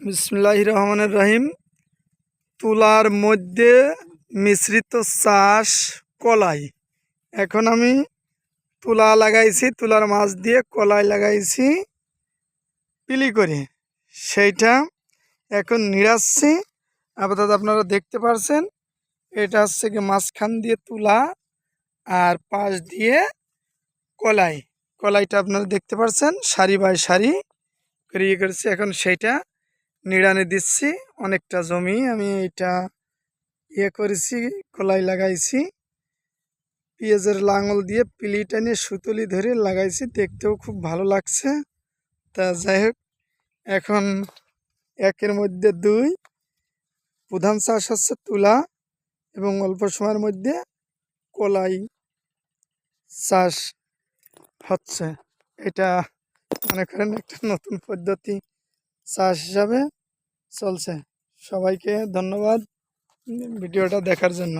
বিসমুল্লাহ রহমানের রহিম তুলার মধ্যে মিশ্রিত চাষ কলাই। এখন আমি তুলা লাগাইছি, তুলার মাছ দিয়ে কলাই লাগাইছি, পিলি করে। সেইটা এখন নিড়াচ্ছি। আপাতত আপনারা দেখতে পারছেন, এটা হচ্ছে কি মাঝখান দিয়ে তুলা আর পাশ দিয়ে কলাই। কলাইটা আপনারা দেখতে পারছেন, সারি বাই সারি করে ইয়ে করেছি। এখন সেইটা নিড়ানি দিচ্ছি, অনেকটা জমি আমি এটা ইয়ে করেছি, কলাই লাগাইছি। পেঁয়াজের লাঙল দিয়ে পিলি নিয়ে সুতলি ধরে লাগাইছি, দেখতেও খুব ভালো লাগছে। তা যাই হোক, এখন একের মধ্যে দুই। প্রধান চাষ হচ্ছে তুলা এবং অল্প সময়ের মধ্যে কলাই চাষ হচ্ছে। এটা মনে করেন একটা নতুন পদ্ধতি চাষ হিসাবে। চলছে সবাইকে ধন্যবাদ ভিডিওটা দেখার জন্য